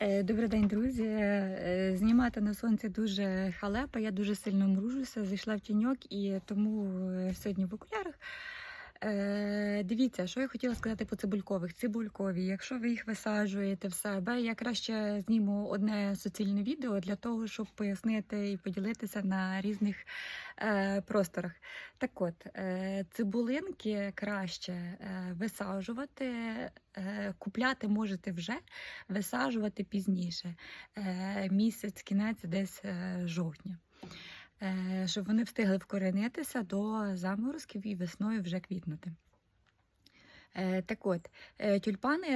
Е, Добрий день, друзі. Е, Знімати на сонці дуже халепа. Я дуже сильно мружуся, зайшла в тіньок і тому е, сьогодні в окулярах. Е, Дивіться, що я хотіла сказати по цибулькових. Цибулькові, якщо ви їх висаджуєте в себе, я краще зніму одне суцільне відео для того, щоб пояснити і поділитися на різних е, просторах. Так от, е, цибулинки краще е, висаджувати, е, купляти можете вже, висаджувати пізніше, е, місяць, кінець десь е, жовтня. Е, Щоб вони встигли вкоренитися до заморозків і весною вже квітнути. Е, Так от, е, тюльпани,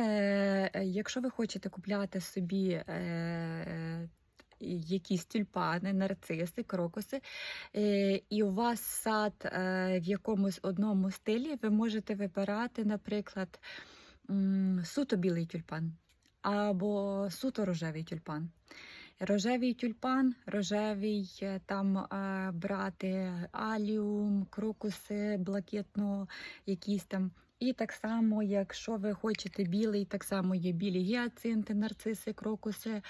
якщо ви хочете купляти собі якісь тюльпани, нарциси, крокуси, і у вас сад в якомусь одному стилі, ви можете вибирати, наприклад, суто білий тюльпан або суто рожевий тюльпан. Рожевий тюльпан, рожевий е, там е, брати аліум, крокуси блакитно, якісь там. І так само, якщо ви хочете білий, так само є білі гіацинти, нарциси, крокуси.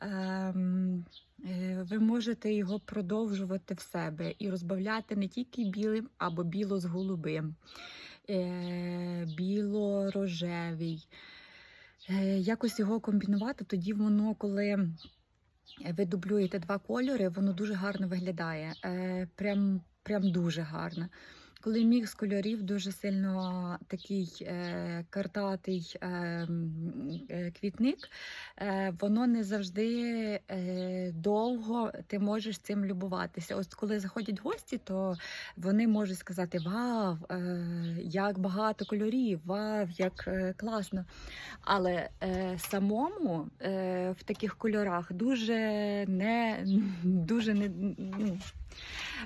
Ем, е, ви можете його продовжувати в себе і розбавляти не тільки білим або біло з голубим, біло-рожевий. Якось його комбінувати, тоді воно, коли ви дублюєте два кольори, воно дуже гарно виглядає. Е, Прям, прям дуже гарно. Коли мікс кольорів дуже сильно такий е, картатий е, е, квітник, е, воно не завжди е, довго ти можеш цим любуватися. Ось коли заходять гості, то вони можуть сказати: Вау, е, як багато кольорів, вау, як е, класно. Але е, самому е, в таких кольорах дуже не дуже не ну,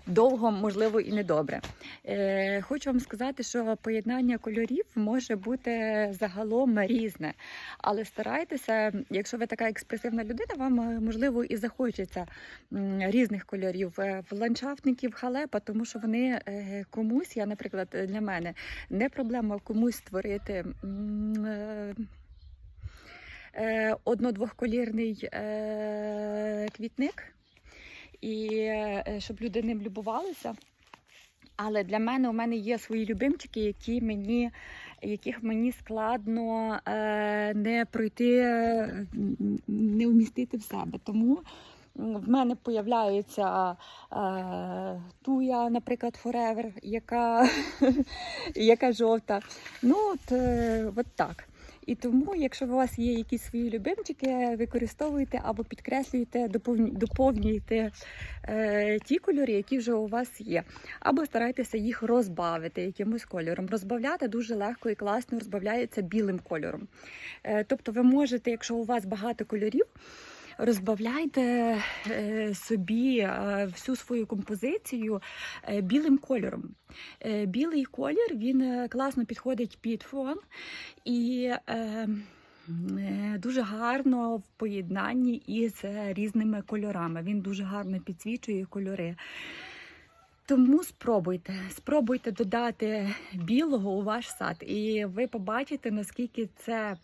довго, можливо, і недобре. Е, хочу вам сказати, що поєднання кольорів може бути загалом різне. Але старайтеся, якщо ви така експресивна людина, вам е, можливо і захочеться різних кольорів. Е, В ландшафтників халепа, тому що вони е, комусь, я, наприклад, для мене не проблема комусь створити. Одно-двохколірний квітник, і е, щоб люди ним любувалися. Але для мене у мене є свої любимчики, які мені, яких мені складно е, не пройти, е, не вмістити в себе. Тому в мене появляється е, туя, наприклад, Forever, яка, яка жовта. Ну, от, е, от так. І тому, якщо у вас є якісь свої любимчики, використовуйте або підкреслюйте, доповню- доповнюйте е, ті кольори, які вже у вас є, або старайтеся їх розбавити якимось кольором. Розбавляти дуже легко і класно розбавляється білим кольором. Е, тобто, ви можете, якщо у вас багато кольорів. Розбавляйте е, собі е, всю свою композицію е, білим кольором. Білий колір він класно підходить під фон і дуже гарно в поєднанні із різними кольорами. Він дуже гарно підсвічує кольори. Тому спробуйте, спробуйте додати білого у ваш сад, і ви побачите, наскільки це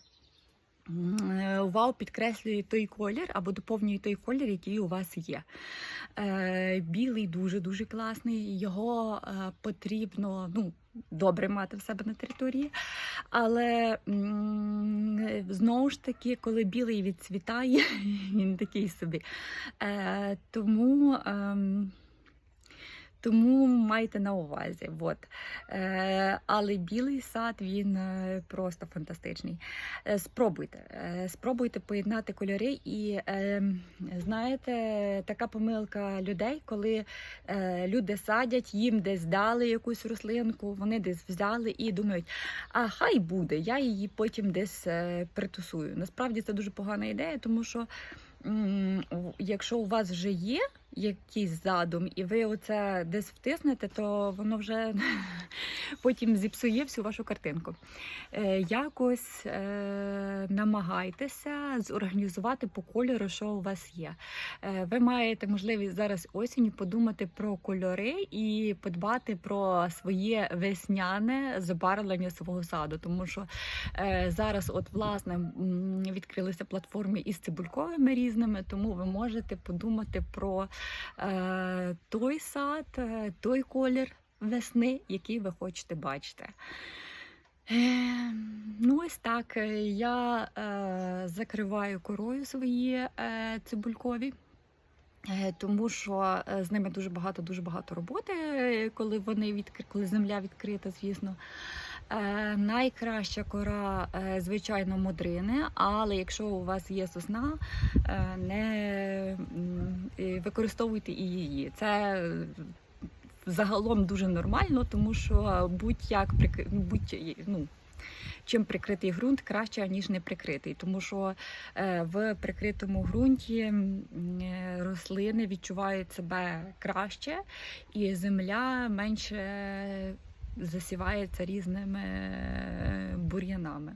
вау підкреслює той колір або доповнює той колір, який у вас є. Е, білий дуже-дуже класний. Його е, потрібно ну, добре мати в себе на території. Але знову ж таки, коли білий відцвітає, він такий собі. Е, тому. Тому майте на увазі. От. Е, але білий сад він е, просто фантастичний. Е, спробуйте, спробуйте поєднати кольори. І знаєте, така помилка людей, коли люди садять, їм десь дали якусь рослинку, вони десь взяли і думають, а хай буде, я її потім десь притусую. Насправді це дуже погана ідея, тому що якщо у вас вже є якийсь задум, і ви оце десь втиснете, то воно вже потім зіпсує всю вашу картинку. Е, якось е, намагайтеся зорганізувати по кольору, що у вас є. Е, ви маєте можливість зараз осінню подумати про кольори і подбати про своє весняне забарвлення свого саду, тому що е, зараз, от власне, відкрилися платформи із цибульковими різними, тому ви можете подумати про той сад, е, той колір весни, який ви хочете бачити. Е, ну, ось так. е, Я е, закриваю корою свої е, цибулькові. Е, Тому що е, з ними дуже багато, дуже багато роботи, е, коли вони відкри... коли земля відкрита, звісно. Е, найкраща кора, е, звичайно, модрини, але якщо у вас є сосна, е, не використовуйте і її. Це загалом дуже нормально, тому що будь-як будь ну. Чим прикритий ґрунт краще, ніж не прикритий, тому що в прикритому ґрунті рослини відчувають себе краще, і земля менше засівається різними е, бур'янами.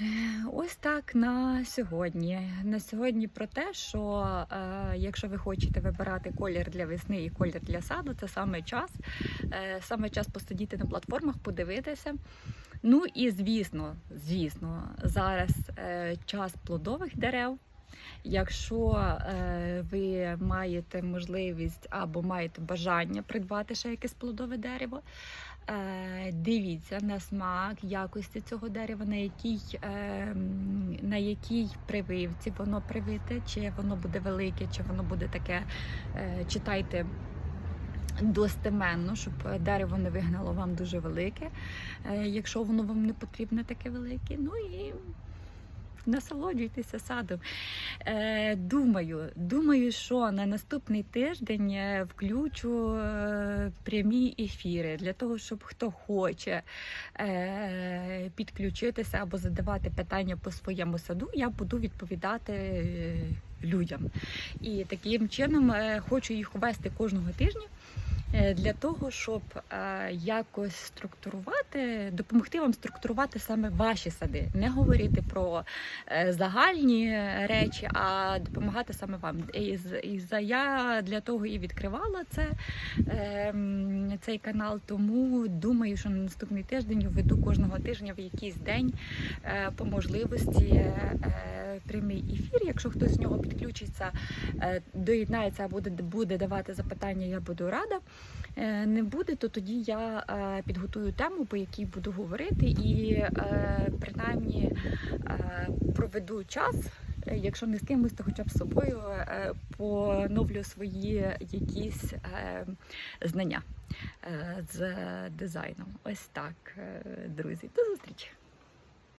Е, Ось так на сьогодні. На сьогодні про те, що е, якщо ви хочете вибирати колір для весни і колір для саду, це саме час. Е, саме час посидіти на платформах, подивитися. Ну і звісно, звісно, зараз е, час плодових дерев. Якщо е, ви маєте можливість або маєте бажання придбати ще якесь плодове дерево, е, дивіться на смак якості цього дерева, на якій, е, на якій прививці воно привите, чи воно буде велике, чи воно буде таке. Е, читайте достеменно, щоб дерево не вигнало вам дуже велике, е, якщо воно вам не потрібне таке велике. Ну і насолоджуйтеся садом. Е, думаю, думаю, що на наступний тиждень е, включу е, прямі ефіри для того, щоб хто хоче підключитися або задавати питання по своєму саду, я буду відповідати. Людям і таким чином хочу їх ввести кожного тижня для того, щоб е, якось структурувати, допомогти вам структурувати саме ваші сади, не говорити про е, загальні речі, а допомагати саме вам. І, за я для того і відкривала це, е, цей канал. Тому думаю, що на наступний тиждень введу кожного тижня в якийсь день е, по можливості е, прямий ефір. Якщо хтось з нього підключиться, е, доєднається, буде, буде давати запитання, я буду рада. Е, Не буде, то тоді я е, підготую тему, по якій буду говорити, і е, принаймні проведу час. Якщо не з кимось, то хоча б з собою поновлю свої якісь знання з дизайном. Ось так, друзі. До зустрічі!